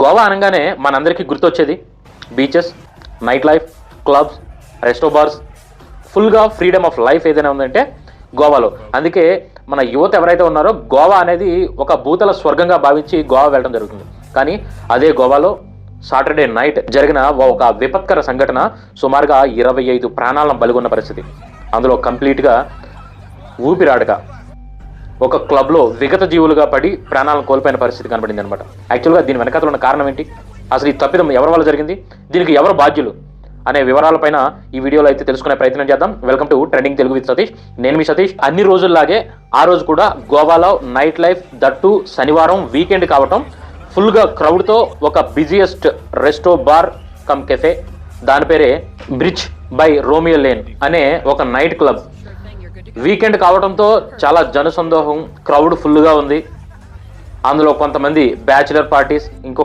గోవా అనగానే మనందరికీ గుర్తొచ్చేది. Beaches night life clubs resto bars ఫుల్గా ఫ్రీడమ్ ఆఫ్ లైఫ్ ఏదైనా ఉందంటే గోవాలో. అందుకే మన యువత ఎవరైతే ఉన్నారో గోవా అనేది ఒక భూతల స్వర్గంగా భావించి గోవా వెళ్ళడం జరుగుతుంది. కానీ అదే గోవాలో సాటర్డే నైట్ జరిగిన ఒక విపత్కర సంఘటన సుమారుగా ఇరవై ఐదు ప్రాణాలను బలిగొన్న పరిస్థితి. అందులో కంప్లీట్గా ఊపిరాడక ఒక క్లబ్లో విగత జీవులుగా పడి ప్రాణాలను కోల్పోయిన పరిస్థితి కనబడింది అనమాట యాక్చువల్గా దీని వెనకాతలు ఉన్న కారణం ఏంటి? అసలు ఈ తప్పిదం ఎవరి వల్ల జరిగింది? దీనికి ఎవరు బాధ్యులు? అనే వివరాలపైన ఈ వీడియోలో అయితే తెలుసుకునే ప్రయత్నం చేద్దాం. Welcome to trending Telugu with Satish. నేను మీ సతీష్. అన్ని రోజుల్లాగే ఆ రోజు కూడా గోవాలో నైట్ లైఫ్ దట్టు శనివారం వీకెండ్ కావటం ఫుల్గా క్రౌడ్తో ఒక busiest resto bar cum cafe దాని పేరే బ్రిడ్జ్ బై రోమియో లేన్ అనే ఒక నైట్ క్లబ్. వీకెండ్ కావడంతో చాలా జనసందోహం క్రౌడ్ ఫుల్గా ఉంది. అందులో కొంతమంది బ్యాచిలర్ పార్టీస్ ఇంకో